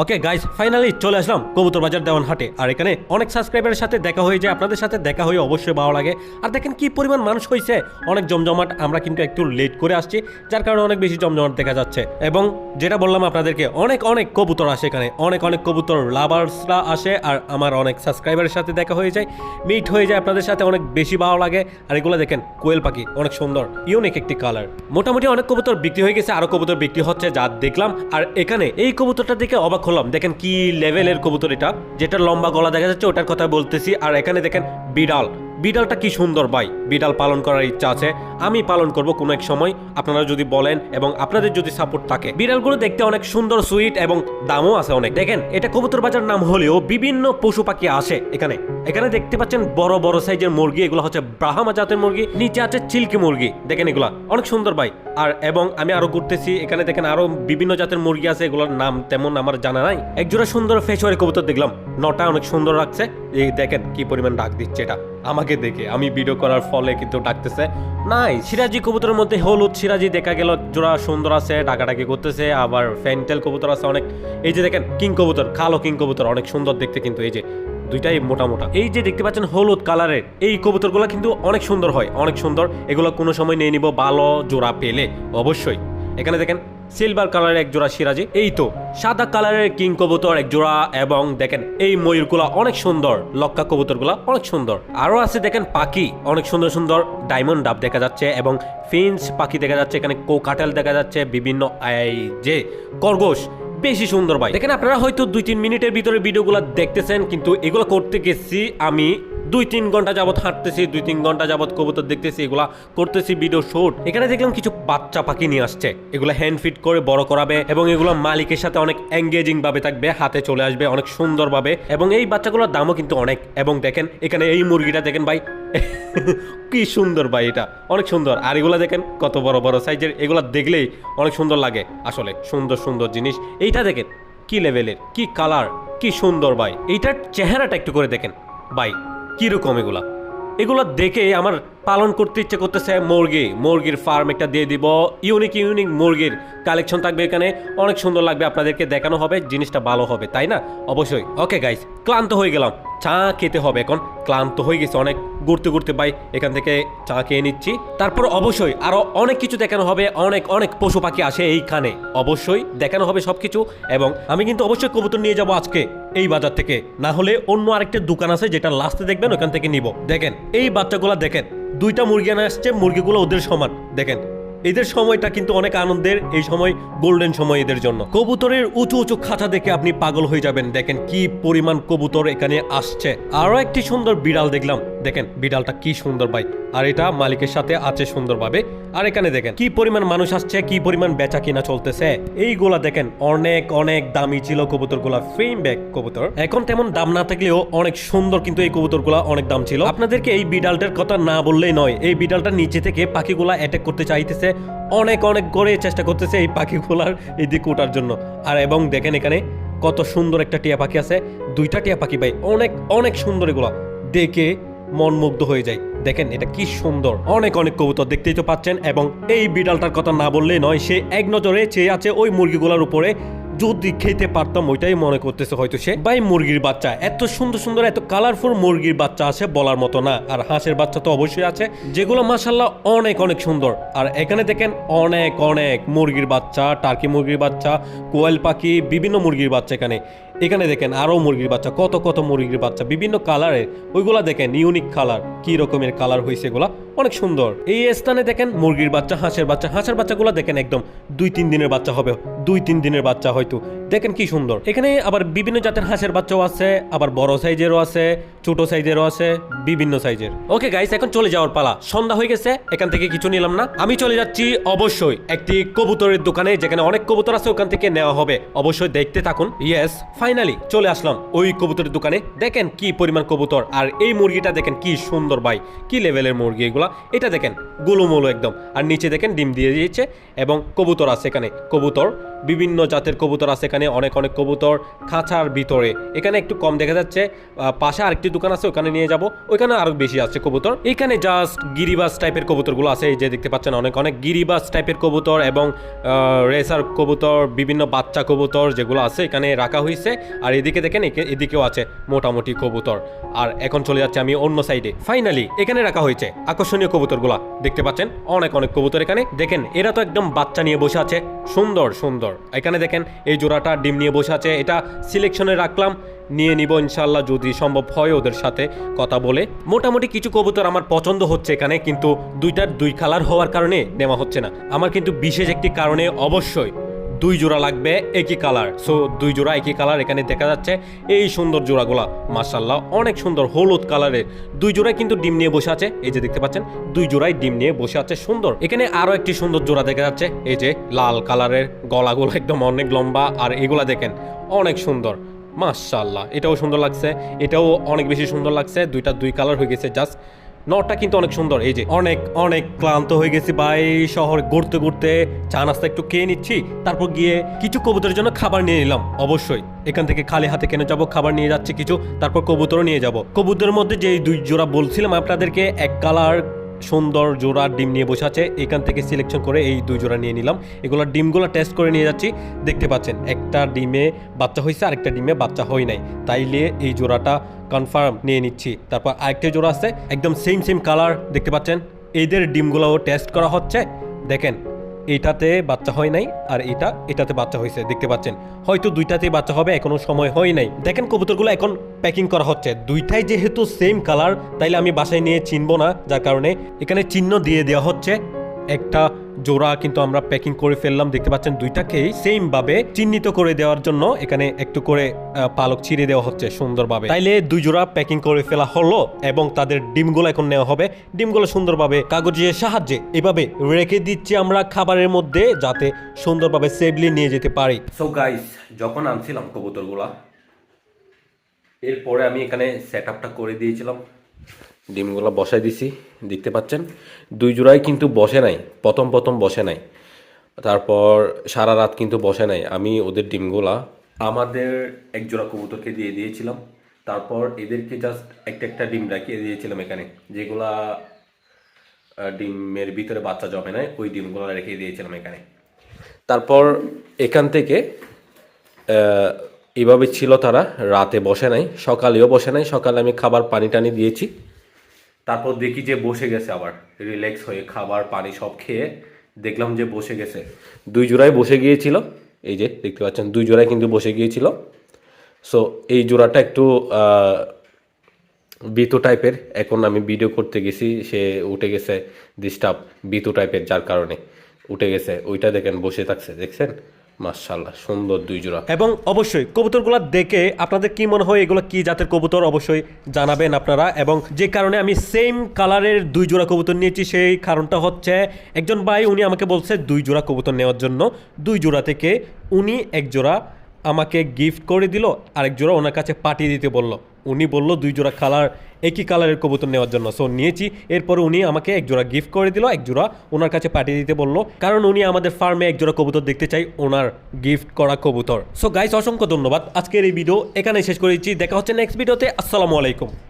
Okay guys finally চলে আসলাম কবুতর বাজার দেওয়ান হাটে আর এখানে অনেক সাবস্ক্রাইবারের সাথে দেখা হয়ে যায়, আপনাদের সাথে দেখা হয়ে অবশ্যই ভালো লাগে। আর দেখেন কি পরিমাণ মানুষ হয়েছে অনেক জমজমাট, আমরা কিন্তু একটু লেট করে আসছি, যার কারণে অনেক বেশি জমজমাট দেখা যাচ্ছে। এবং যেটা বললাম আপনাদেরকে, অনেক অনেক কবুতর আসে এখানে, অনেক অনেক কবুতর লাভার্সরা আসে, আর আমার অনেক সাবস্ক্রাইবারের সাথে দেখা হয়ে যায় মিট হয়ে যায় আপনাদের সাথে, অনেক বেশি ভালো লাগে। আর এগুলো দেখেন, কোয়েল পাখি, অনেক সুন্দর ইউনিক একটি কালার মোটামুটি অনেক কবুতর বিক্রি হয়ে গেছে, আরও কবুতর বিক্রি হচ্ছে, যা দেখলাম। আর এখানে এই কবুতরটা দেখে অবাক হলাম দেখেন কি লেভেলের কবুতর এটা। যেটা লম্বা গলা দেখা যাচ্ছে, ওটার কথা বলতেছি। আর এখানে দেখেন বিড়াল। বিড়ালটা কি সুন্দর ভাই? বিড়াল পালন করার ইচ্ছা আছে। আমি পালন করব কোনো এক সময়। আপনারা যদি বলেন এবং আপনাদের যদি সাপোর্ট থাকে। বিড়ালগুলো দেখতে অনেক সুন্দর সুইট এবং দামও আছে অনেক। দেখেন, এটা কবুতর বাজার নাম হলেও বিভিন্ন পশু পাখি আসে এখানে। এখানে দেখতে পাচ্ছেন বড় বড় সাইজের মুরগি। এগুলো হচ্ছে ব্রাহ্মা জাতের মুরগি। নিচে আছে চিল্কি মুরগি। দেখেন এগুলা, অনেক সুন্দর ভাই। আর এবং আমি আরও করতেছি এখানে দেখেন আরও বিভিন্ন জাতের মুরগি আছে। এগুলোর নাম তেমন আমার জানা নাই। একজোড়া সুন্দর ফেসওয়ারি কবুতর দেখলাম। নটা অনেক সুন্দর লাগছে। এই দেখেন কি পরিমাণ ডাক দিচ্ছে এটা। আমাকে দেখে, আমি ভিডিও করার ফলে কিন্তু ডাকতেছে, নাই, সিরাজি কবুতরের মধ্যে হলুদ সিরাজি দেখা গেল, জোড়া সুন্দর আছে, ডাকাডাকি করতেছে, আবার ফ্যান্টেল কবুতর আছে অনেক। এই যে দেখেন, কিং কবুতর, কালো কিং কবুতর, অনেক সুন্দর দেখতে কিন্তু এই যে, দুইটাই মোটা মোটা। এই যে দেখতে পাচ্ছেন হলুদ কালারের, এই কবুতরগুলো কিন্তু অনেক সুন্দর হয়, অনেক সুন্দর, এগুলো কোনো সময় নিয়ে নিব ভালো জোড়া পেলে, অবশ্যই। এখানে দেখেন সিলভার কালারের এক জোড়া সিরাজি, এই তো, সাদা কালারের কিং কবুতর এক জোড়া এবং দেখেন, এই ময়ূরগুলা অনেক সুন্দর, লক্কা কবুতরগুলা অনেক সুন্দর। আরও আছে দেখেন পাখি, অনেক সুন্দর সুন্দর ডায়মন্ড ডাব দেখা যাচ্ছে এবং ফিন্স পাখি দেখা যাচ্ছে, এখানে কোকাটেল দেখা যাচ্ছে, বিভিন্ন যে, খরগোশ বেশি সুন্দর ভাই। দেখেন আপনারা হয়তো দুই তিন মিনিটের ভিতরে ভিডিওগুলো দেখতেছেন, কিন্তু এগুলো করতে গেছি আমি দুই তিন ঘণ্টা যাবত হাঁটতেছি দুই তিন ঘণ্টা যাবত কবুতর দেখতেছি, এগুলা করতেছি ভিডিও শুট এখানে দেখলাম কিছু বাচ্চা পাখি নিয়ে আসছে। এগুলো হ্যান্ড ফিট করে, বড় করাবে এবং এগুলো মালিকের সাথে অনেক এঙ্গেজিং ভাবে থাকবে, হাতে চলে আসবে অনেক সুন্দর ভাবে এবং এই বাচ্চাগুলোর দামও কিন্তু অনেক। এবং দেখেন, এখানে এই মুরগিটা দেখেন ভাই কি সুন্দর ভাই এটা। অনেক সুন্দর। আর এগুলা দেখেন, কত বড় বড় সাইজের। এগুলো দেখলেই অনেক সুন্দর লাগে। আসলে সুন্দর সুন্দর জিনিস। এইটা দেখেন, কি লেভেলের, কি কালার কি সুন্দর ভাই। এইটার চেহারাটা একটু করে দেখেন। ভাই, কীরকম এগুলা? এগুলো দেখে আমার পালন করতে ইচ্ছে করতেছে মুরগি। মুরগির ফার্ম একটা দিয়ে দিব। ইউনিক ইউনিক মুরগির কালেকশন থাকবে এখানে। অনেক সুন্দর লাগবে আপনাদেরকে দেখানো হবে, জিনিসটা ভালো হবে, তাই না? অবশ্যই। ওকে গাইস ক্লান্ত হয়ে গেলাম। চা খেতে হবে এখন। ক্লান্ত হয়ে গেছে অনেক। ঘুরতে ঘুরতে পাই এখান থেকে চা খেয়ে নিচ্ছি। তারপর অবশ্যই আরও অনেক কিছু দেখানো হবে। অনেক অনেক পশু পাখি আসে এইখানে। অবশ্যই দেখানো হবে সবকিছু এবং আমি কিন্তু অবশ্যই কবুতর নিয়ে যাব আজকে এই বাজার থেকে। না হলে অন্য আরেকটা দোকান আছে যেটা লাস্টে দেখবেন, ওখান থেকে নিব। দেখেন, এই বাচ্চাগুলা দেখেন। দুইটা মুরগি আনা আসছে, মুরগিগুলো ওদের সমান। দেখেন, এদের সময়টা কিন্তু অনেক আনন্দের, এই সময় গোল্ডেন সময় এদের জন্য। কবুতরের উঁচু উঁচু খাঁচা দেখে আপনি পাগল হয়ে যাবেন। দেখেন কি পরিমাণ কবুতর এখানে আসছে। আরও একটি সুন্দর বিড়াল দেখলাম। দেখেন, বিড়ালটা কি সুন্দর ভাই। আর এটা মালিকের সাথে আছে সুন্দরভাবে। আর এখানে দেখেন, কি পরিমাণ মানুষ আসছে, কি পরিমাণ বেচা কিনা চলতেছে। এইগুলা দেখেন, অনেক অনেক দামি ছিল কবুতরগুলা ফ্রেম ব্যাগ কবুতর। এখন তেমন দাম না থাকলেও অনেক সুন্দর কিন্তু এই কবুতরগুলা অনেক দাম ছিল। আপনাদেরকে এই বিড়ালটার কথা না বললেই নয়, এই বিড়ালটা নিচে থেকে পাখিগুলা অ্যাটাক করতে চাইতেছে। অনেক অনেক করে চেষ্টা করতেছে এই পাখিগুলার দিকে ওঠার জন্য। আর এবং দেখেন এখানে কত সুন্দর একটা টিয়া পাখি আছে। দুইটা টিয়া পাখি ভাই, অনেক অনেক সুন্দর এগুলা। দেখে মন মুগ্ধ হয়ে যায়। দেখেন এটা কি সুন্দর। অনেক অনেক কবুতর দেখতেই তো পাচ্ছেন এবং এই বিড়ালটার কথা না বললেই নয়, সে এক নজরে চেয়ে আছে ওই মুরগিগুলোর উপরে। যদি খেতে পারতাম ওইটাই মনে করতেছে হয়তো সে। ভাই, মুরগির বাচ্চা। এত সুন্দর সুন্দর, এত কালারফুল মুরগির বাচ্চা আছে বলার মতো না। আর হাঁসের বাচ্চা তো অবশ্যই আছে। যেগুলো মাসাল্লাহ অনেক অনেক সুন্দর। আর এখানে দেখেন অনেক অনেক মুরগির বাচ্চা টার্কি মুরগির বাচ্চা, কোয়েল পাখি, বিভিন্ন মুরগির বাচ্চা এখানে। এখানে দেখেন আরও মুরগির বাচ্চা, কত কত মুরগির বাচ্চা, বিভিন্ন কালারের ওইগুলা দেখেন ইউনিক কালার কি রকমের কালার হয়েছে এগুলা? অনেক সুন্দর। এই স্থানে দেখেন মুরগির বাচ্চা, হাঁসের বাচ্চা। হাঁসের বাচ্চাগুলো দেখেন একদম দুই তিন দিনের বাচ্চা হবে, দুই তিন দিনের বাচ্চা হয়তো। দেখেন কি সুন্দর। এখানে আবার বিভিন্ন জাতের হাঁসের বাচ্চাও আছে, আবার বড় সাইজেরও আছে, ছোট সাইজেরও আছে, বিভিন্ন সাইজের। ওকে গাইস এখন চলে যাওয়ার পালা। সন্ধ্যা হয়ে গেছে, এখান থেকে কিছু নিলাম না। আমি চলে যাচ্ছি অবশ্যই একটি কবুতরের দোকানে, যেখানে অনেক কবুতর আছে, ওখান থেকে নেওয়া হবে। অবশ্যই দেখতে থাকুন। ইয়েস ফাইনালি চলে আসলাম ওই কবুতরের দোকানে। দেখেন কি পরিমাণ কবুতর, আর এই মুরগিটা দেখেন কি সুন্দর ভাই। কি লেভেলের মুরগি এগুলা? এটা দেখেন গোলুমোলো একদম। আর নিচে দেখেন ডিম দিয়ে দিয়েছে এবং কবুতর আছে এখানে। কবুতর বিভিন্ন জাতের কবুতর আছে এখানে, অনেক অনেক কবুতর খাঁচার ভিতরে। এখানে একটু কম দেখা যাচ্ছে পাশে আরেকটি দোকান আছে, ওখানে নিয়ে যাব। ওইখানে আরও বেশি আছে কবুতর। এখানে জাস্ট গিরিবাস টাইপের কবুতরগুলো আছে, এই যে দেখতে পাচ্ছেন অনেক অনেক গিরিবাস টাইপের কবুতর এবং রেসার কবুতর, বিভিন্ন বাচ্চা কবুতর যেগুলো আছে এখানে রাখা হয়েছে আর এদিকে দেখেন এদিকেও আছে মোটামুটি কবুতর। আর এখন চলে যাচ্ছে আমি অন্য সাইডে ফাইনালি এখানে রাখা হয়েছে আকর্ষণীয় কবুতরগুলা। দেখতে পাচ্ছেন, অনেক অনেক কবুতর এখানে। দেখেন, এরা তো একদম বাচ্চা নিয়ে বসে আছে। সুন্দর সুন্দর। এখানে দেখেন, এই জোড়াটা ডিম নিয়ে বসে আছে। এটা সিলেকশনে রাখলাম, নিয়ে নিব ইনশাল্লাহ যদি সম্ভব হয় ওদের সাথে কথা বলে। মোটামুটি কিছু কবুতর আমার পছন্দ হচ্ছে এখানে, কিন্তু দুইটার দুই কালার হওয়ার কারণে নেওয়া হচ্ছে না। আমার কিন্তু বিশেষ একটি কারণে অবশ্যই দুই জোড়া লাগবে একই কালার। সো দুই জোড়া একই কালার, এখানে দেখা যাচ্ছে এই সুন্দর জোড়াগুলা। মার্শাল্লাহ অনেক সুন্দর হলুদ কালারের। দুই জোড়াই কিন্তু ডিম নিয়ে বসে আছে। এই যে দেখতে পাচ্ছেন, দুই জোড়াই ডিম নিয়ে বসে আছে, সুন্দর। এখানে আরও একটি সুন্দর জোড়া দেখা যাচ্ছে, এই যে লাল কালারের। গলাগুলো একদম অনেক লম্বা, আর এগুলা দেখেন, অনেক সুন্দর। মাশাল্লাহ এটাও সুন্দর লাগছে, এটাও অনেক বেশি সুন্দর লাগছে। দুইটা দুই কালার হয়ে গেছে, জাস্ট নটটা কিন্তু অনেক সুন্দর। এই যে অনেক অনেক ক্লান্ত হয়ে গেছি ভাই। শহরে ঘুরতে ঘুরতে চা নাস্তা একটু খেয়ে নিচ্ছি, তারপর গিয়ে কিছু কবুতরের জন্য খাবার নিয়ে নিলাম, অবশ্যই। এখান থেকে খালি হাতে কেনে যাব? খাবার নিয়ে যাচ্ছি কিছু, তারপর কবুতরও নিয়ে যাব। কবুতরের মধ্যে যে দুই জোড়া বলছিলাম আপনাদেরকে, এক কালার সুন্দর জোড়া ডিম নিয়ে বসে আছে, এখান থেকে সিলেকশন করে এই দুই জোড়া নিয়ে নিলাম। এগুলো ডিমগুলো টেস্ট করে নিয়ে যাচ্ছি, দেখতে পাচ্ছেন, একটা ডিমে বাচ্চা হয়েছে আরেকটা ডিমে বাচ্চা হয় নাই। তাইলে এই জোড়াটা কনফার্ম নিয়ে নিচ্ছি। তারপর আরেকটা জোড়া আছে, একদম সেম সেম কালার দেখতে পাচ্ছেন? এদের ডিমগুলোও টেস্ট করা হচ্ছে। দেখেন এইটাতে বাচ্চা হয় নাই আর এটা, এটাতে বাচ্চা হয়েছে, দেখতে পাচ্ছেন? হয়তো দুইটাতেই বাচ্চা হবে, এখনও সময় হয় নাই। দেখেন কবুতরগুলো এখন প্যাকিং করা হচ্ছে। দুইটাই যেহেতু সেম কালার তাইলে আমি বাসায় নিয়ে চিনবো না, যার কারণে এখানে চিহ্ন দিয়ে দেওয়া হচ্ছে। একটা জোড়া কিন্তু আমরা প্যাকিং করে ফেললাম। দেখতে পাচ্ছেন দুইটাকেই সেম ভাবে চিহ্নিত করে দেওয়ার জন্য এখানে একটু করে পালক ছিঁড়ে দেওয়া হচ্ছে সুন্দরভাবে। তাইলে দুই জোড়া প্যাকিং করে ফেলা হলো এবং তাদের ডিমগুলো এখন নেওয়া হবে। ডিমগুলো সুন্দরভাবে কাগজের সাহায্যে এভাবে রেখে দিচ্ছি আমরা খাবারের মধ্যে যাতে সুন্দরভাবে সেফলি নিয়ে যেতে পারি। সো গাইস যখন আনছিলাম কবুতরগুলা, এরপরে আমি এখানে সেট আপটা করে দিয়েছিলাম। ডিমগুলো বসাই দিছি, দেখতে পাচ্ছেন? দুই জোড়াই কিন্তু বসে নাই, প্রথম প্রথম বসে নাই। তারপর সারা রাত কিন্তু বসে নাই, আমি ওদের ডিমগুলা আমাদের এক জোড়া কবুতরকে দিয়ে দিয়েছিলাম। তারপর এদেরকে জাস্ট একটা একটা ডিম রাখিয়ে দিয়েছিলাম এখানে, যেগুলা ডিমের ভিতরে বাচ্চা জমে নাই, ওই ডিমগুলো রেখে দিয়েছিলাম এখানে। তারপর এখান থেকে এভাবে ছিল তারা, রাতে বসে নাই, সকালেও বসে নাই, সকালে আমি খাবার পানি টানি দিয়েছি। তারপর দেখি যে বসে গেছে আবার। রিল্যাক্স হয়ে খাবার, পানি সব খেয়ে দেখলাম যে বসে গেছে। দুই জোড়ায় বসে গিয়েছিল। এই যে দেখতে পাচ্ছেন, দুই জোড়ায় কিন্তু বসে গিয়েছিল। সো এই জোড়াটা একটু বিতু টাইপের এখন আমি ভিডিও করতে গেছি, সে উঠে গেছে ডিস্টার্ব বিতু টাইপের যার কারণে উঠে গেছে। ওইটা দেখেন, বসে থাকছে, দেখছেন? মার্শাল্লাহ সুন্দর দুই জোড়া। এবং অবশ্যই কবুতরগুলো দেখে আপনাদের কি মনে হয় এগুলো কি জাতের কবুতর অবশ্যই জানাবেন আপনারা। এবং যে কারণে আমি সেম কালারের দুই জোড়া কবুতর নিয়েছি, সেই কারণটা হচ্ছে একজন ভাই উনি আমাকে বলছে দুই জোড়া কবুতর নেওয়ার জন্য। দুই জোড়া থেকে উনি এক জোড়া আমাকে গিফট করে দিল, আরেক জোড়া ওনার কাছে পাঠিয়ে দিতে বলল। উনি বলল, দুই জোড়া কালার, একই কালারের কবুতর নেওয়ার জন্য। সো নিয়েছি। এরপর উনি আমাকে এক জোড়া গিফট করে দিল, এক জোড়া ওনার কাছে পাঠিয়ে দিতে বলল, কারণ উনি আমাদের ফার্মে এক জোড়া কবুতর দেখতে চাই, ওনার গিফট করা কবুতর। সো গাইস অসংখ্য ধন্যবাদ। আজকের এই ভিডিও এখানে শেষ করেছি। দেখা হচ্ছে নেক্সট ভিডিওতে আসসালামু আলাইকুম।